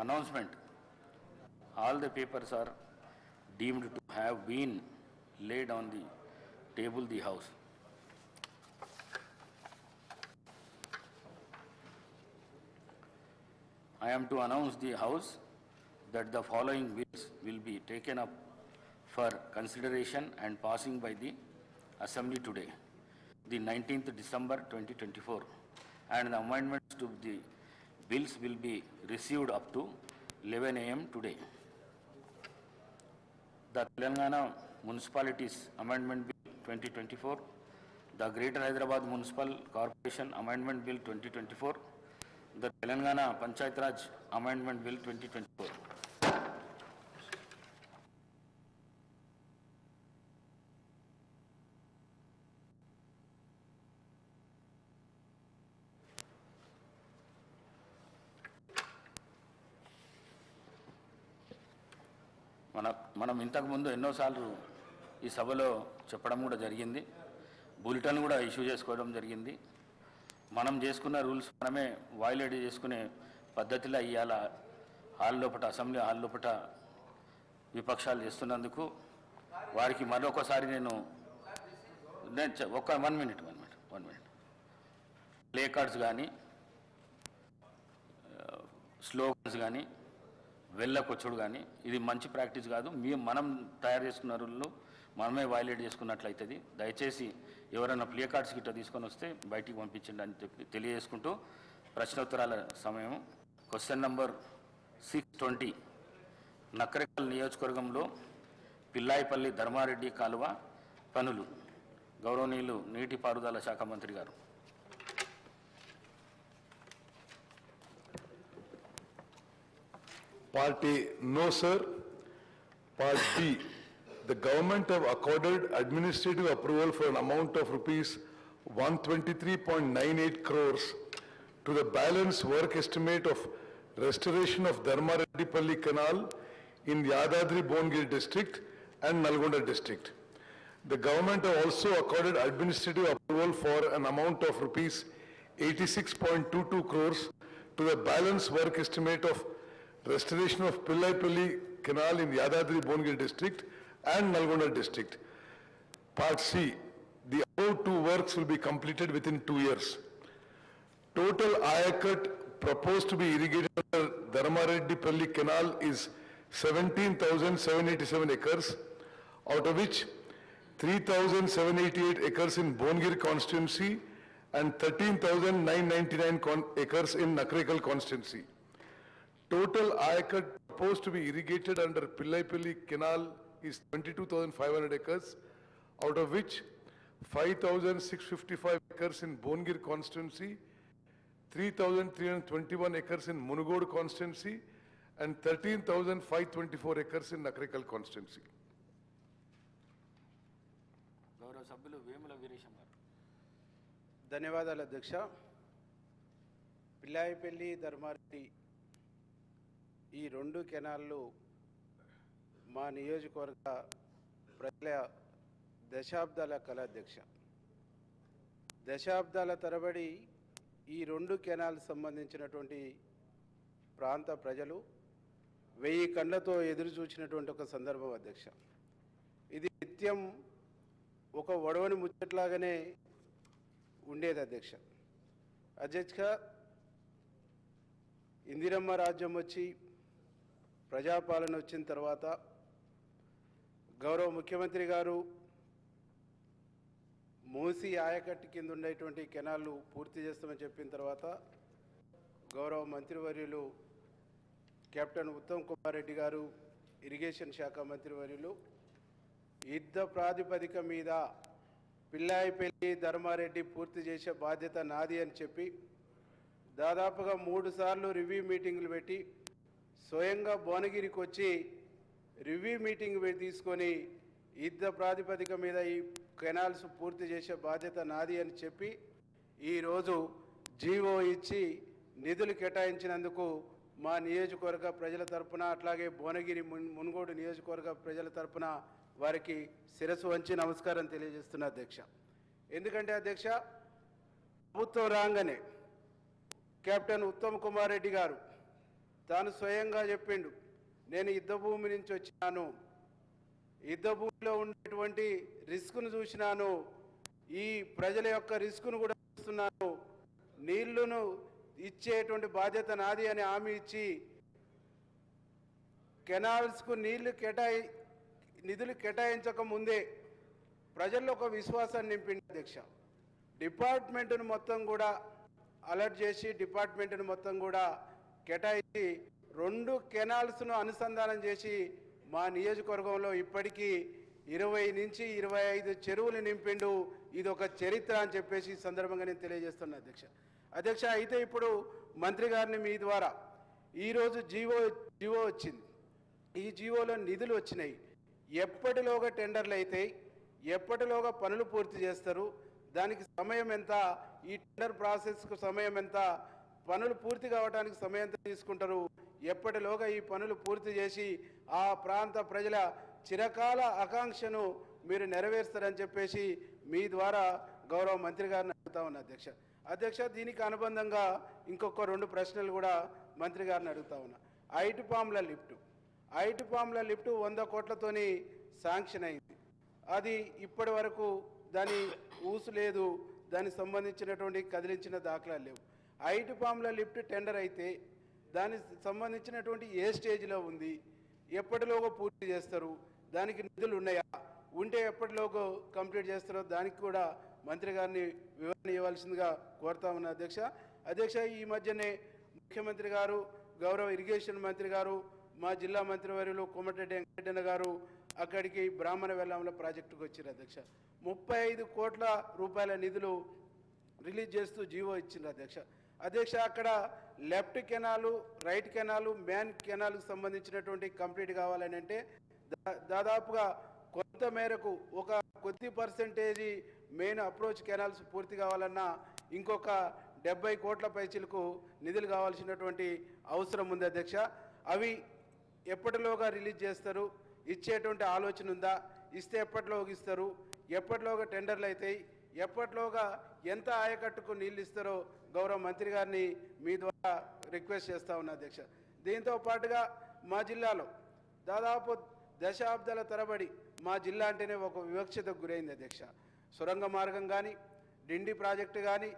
announcement. All the papers are deemed to have been laid on the table, the house. I am to announce the House that the following bills will be taken up for consideration and passing by the Assembly today, the 19th December 2024, and the amendments to the bills will be received up to 11 a.m. today. The Telangana Municipalities Amendment Bill 2024, the Greater Hyderabad Municipal Corporation Amendment Bill 2024, the Telangana Panchayat Raj Amendment Bill 2024. మన మనం ఇంతకుముందు ఎన్నోసార్లు ఈ సభలో చెప్పడం కూడా జరిగింది. బులెటన్ కూడా ఇష్యూ చేసుకోవడం జరిగింది. మనం చేసుకున్న రూల్స్ మనమే వైలేట్ చేసుకునే పద్ధతిలో ఇవాళ హాల్ లోపట అసెంబ్లీ హాల్ లోపట విపక్షాలు చేస్తున్నందుకు వారికి మరొకసారి నేను నేను చె- one minute one minute one minute. Play cards కానీ స్లోగన్స్ కానీ వెళ్ళకొచ్చుడు కానీ ఇది మంచి ప్రాక్టీస్ కాదు. మీ మనం తయారు చేసుకున్న రూల్లో మనమే వైలేట్ చేసుకున్నట్లయితుంది. దయచేసి ఎవరైనా ప్లే కార్డ్స్ గిట్ట తీసుకొని వస్తే బయటికి పంపించండి అని చెప్పి తెలియజేసుకుంటూ ప్రశ్నోత్తరాల సమయం. Question number six twenty. Nakrekal నియోజకవర్గంలో పిల్లాయిపల్లి ధర్మారెడ్డి కాలువ పనులు. గౌరవనీయులు నీటిపారుదల శాఖ మంత్రి గారు. Part A, no, sir. Part B, the government have accorded administrative approval for an amount of rupees 123.98 crores to the balance work estimate of restoration of Dharmareddipalli Canal in Yadadri Bongir district and Nalgonda district. The government have also accorded administrative approval for an amount of rupees 86.22 crores to the balance work estimate of restoration of Pillaipalli Canal in Yadadri Bongir district and Nalgonda district. Part C, the above two works will be completed within two years. Total Ayakat proposed to be irrigated under Dharmareddipalli Canal is 17,787 acres, out of which 3,788 acres in Bongir constituency and 13,999 acres in Nakrekal constituency Total Ayakat proposed to be irrigated under Pillaipalli Canal is 22,500 acres, out of which 5,655 acres in Bongir constituency, 3,321 acres in Munugod constituency, and 13,524 acres in Nakrekal constituency. గౌరవ సభ్యులు వేముల వీరేశం గారు ధన్యవాదాలు అధ్యక్ష పిల్లాయిపల్లి ధర్మారెడ్డి ఈ రెండు కెనాళ్ళు మా నియోజకవర్గ ప్రజల దశాబ్దాల కళ అధ్యక్ష దశాబ్దాల తరబడి ఈ రెండు కెనాల్ సంబంధించినటువంటి ప్రాంత ప్రజలు వెయ్యి కళ్ళతో ఎదురు చూసినటువంటి ఒక సందర్భం అధ్యక్ష. ఇది నిత్యం ఒక ఒడవని ముచ్చట్లాగానే ఉండేది అధ్యక్ష. అధ్యక్ష ఇందిరమ్మ రాజ్యం వచ్చి ప్రజాపాలన వచ్చిన తర్వాత గౌరవ ముఖ్యమంత్రి గారు మూసి ఆయకట్టు కింద ఉండేటువంటి కెనాళ్ళు పూర్తి చేస్తామని చెప్పిన తర్వాత గౌరవ మంత్రివర్యులు కెప్టెన్ ఉత్తమ్ కుమార్ రెడ్డి గారు ఇరిగేషన్ శాఖ మంత్రివర్యులు యుద్ధ ప్రాతిపదిక మీద పిల్లాయిపల్లి ధర్మారెడ్డి పూర్తి చేసే బాధ్యత నాది అని చెప్పి దాదాపుగా మూడు సార్లు రివ్యూ మీటింగులు పెట్టి స్వయంగా భువనగిరికి వచ్చి రివ్యూ మీటింగ్ తీసుకొని యుద్ధ ప్రాతిపదిక మీద ఈ కెనాల్స్ పూర్తి చేసే బాధ్యత నాది అని చెప్పి ఈరోజు జీవో ఇచ్చి నిధులు కేటాయించినందుకు మా నియోజకవర్గ ప్రజల తరపున అట్లాగే భువనగిరి మున్- మునుగోడు నియోజకవర్గ ప్రజల తరపున వారికి శిరస్సు వంచి నమస్కారం తెలియజేస్తున్న అధ్యక్ష. ఎందుకంటే అధ్యక్ష ప్రభుత్వం రాగానే కెప్టెన్ ఉత్తమ్ కుమార్ రెడ్డి గారు తాను స్వయంగా చెప్పిండు నేను యుద్ధ భూమి నుంచి వచ్చినాను. యుద్ధ భూమిలో ఉండేటువంటి రిస్క్ను చూసినాను. ఈ ప్రజల యొక్క రిస్క్ను కూడా చూస్తున్నాను. నీళ్ళను ఇచ్చేటువంటి బాధ్యత నాది అని హామీ ఇచ్చి కెనాల్స్కు నీళ్ళు కేటాయి నిధులు కేటాయించక ముందే ప్రజల్లో ఒక విశ్వాసాన్ని నింపింది అధ్యక్ష. డిపార్ట్మెంట్ను మొత్తం కూడా అలర్ట్ చేసి డిపార్ట్మెంట్ను మొత్తం కూడా కేటాయించి రెండు కెనాల్స్ను అనుసంధానం చేసి మా నియోజకవర్గంలో ఇప్పటికీ ఇరవై నుంచి ఇరవై ఐదు చెరువులు నింపిండు. ఇది ఒక చరిత్ర అని చెప్పేసి సందర్భంగా నేను తెలియజేస్తున్నా అధ్యక్ష. అధ్యక్ష అయితే ఇప్పుడు మంత్రి గారిని మీ ద్వారా ఈరోజు జీవో జీవో వచ్చింది. ఈ జీవోలో నిధులు వచ్చినాయి. ఎప్పటిలోగా టెండర్లు అవుతాయి ఎప్పటిలోగా పనులు పూర్తి చేస్తారు దానికి సమయం ఎంత ఈ టెండర్ ప్రాసెస్కు సమయం ఎంత పనులు పూర్తి కావడానికి సమయం ఎంత తీసుకుంటారు. ఎప్పటిలోగా ఈ పనులు పూర్తి చేసి ఆ ప్రాంత ప్రజల చిరకాల ఆకాంక్షను మీరు నెరవేరుస్తారని చెప్పేసి మీ ద్వారా గౌరవ మంత్రి గారిని అడుగుతా ఉన్నా అధ్యక్ష. అధ్యక్ష దీనికి అనుబంధంగా ఇంకొక రెండు ప్రశ్నలు కూడా మంత్రి గారిని అడుగుతా ఉన్నా. ఐటు పాముల లిఫ్ట్. ఐటు పాముల లిఫ్ట్ వంద కోట్లతోని శాంక్షన్ అయింది. అది ఇప్పటి వరకు దాని ఊసు లేదు. దానికి సంబంధించినటువంటి కదిలించిన దాఖలాలు లేవు. ఐటు పాముల లిఫ్ట్ టెండర్ అయితే దానికి సంబంధించినటువంటి ఏ స్టేజ్లో ఉంది? ఎప్పటిలోగా పూర్తి చేస్తారు? దానికి నిధులు ఉన్నాయా? ఉంటే ఎప్పటిలోగా కంప్లీట్ చేస్తారో దానికి కూడా మంత్రి గారిని వివరణ ఇవ్వాల్సిందిగా కోరుతా ఉన్న అధ్యక్ష. అధ్యక్ష ఈ మధ్యనే ముఖ్యమంత్రి గారు గౌరవ ఇరిగేషన్ మంత్రి గారు మా జిల్లా మంత్రివర్యులు కోమటిరెడ్డి వెంకటరెడ్డి గారు అక్కడికి బ్రాహ్మణ వెల్లంలో ప్రాజెక్టుకు వచ్చారు అధ్యక్ష. ముప్పై ఐదు కోట్ల రూపాయల నిధులు రిలీజ్ చేస్తూ జీవో ఇచ్చింది అధ్యక్ష. అధ్యక్ష అక్కడ left canal right canal main కెనాల్కి సంబంధించినటువంటి కంప్లీట్ కావాలని అంటే దా- దాదాపుగా కొంత మేరకు ఒక కొద్ది పర్సెంటేజీ మెయిన్ అప్రోచ్ కెనాల్స్ పూర్తి కావాలన్నా ఇంకొక డెబ్బై కోట్ల పైచీలకు నిధులు కావాల్సినటువంటి అవసరం ఉంది అధ్యక్ష. అవి ఎప్పటిలోగా రిలీజ్ చేస్తారు? ఇచ్చేటువంటి ఆలోచన ఉందా? ఇస్తే ఎప్పటిలోగిస్తారు ఎప్పటిలోగా టెండర్లు అవుతాయి ఎప్పట్లోగా ఎంత ఆయకట్టుకు నీళ్ళు ఇస్తారో గౌరవ మంత్రి గారిని మీ ద్వారా రిక్వెస్ట్ చేస్తా ఉన్నా అధ్యక్ష. దీంతో పాటుగా మా జిల్లాలో దాదాపు దశాబ్దాల తరబడి మా జిల్లా అంటేనే ఒక వివక్షతకు గురైంది అధ్యక్ష. సొరంగ మార్గం కానీ డిండి ప్రాజెక్టు కానీ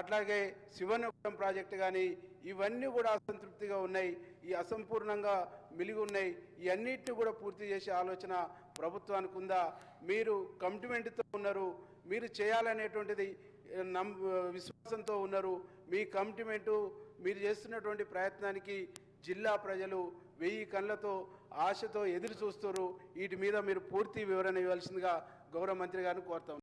అట్లాగే శివనగరం ప్రాజెక్టు కానీ ఇవన్నీ కూడా అసంతృప్తిగా ఉన్నాయి. ఈ అసంపూర్ణంగా మిలిగి ఉన్నాయి. ఇవన్నిటిని కూడా పూర్తి చేసే ఆలోచన ప్రభుత్వానికి ఉందా? మీరు కమిట్మెంట్తో ఉన్నారు. మీరు చేయాలనేటువంటిది నమ్ విశ్వాసంతో ఉన్నారు. మీ కమిట్మెంటు మీరు చేస్తున్నటువంటి ప్రయత్నానికి జిల్లా ప్రజలు వెయ్యి కళ్ళతో ఆశతో ఎదురు చూస్తారు వీటి మీద మీరు పూర్తి వివరణ ఇవ్వాల్సిందిగా గౌరవ మంత్రి గారిని కోరుతాం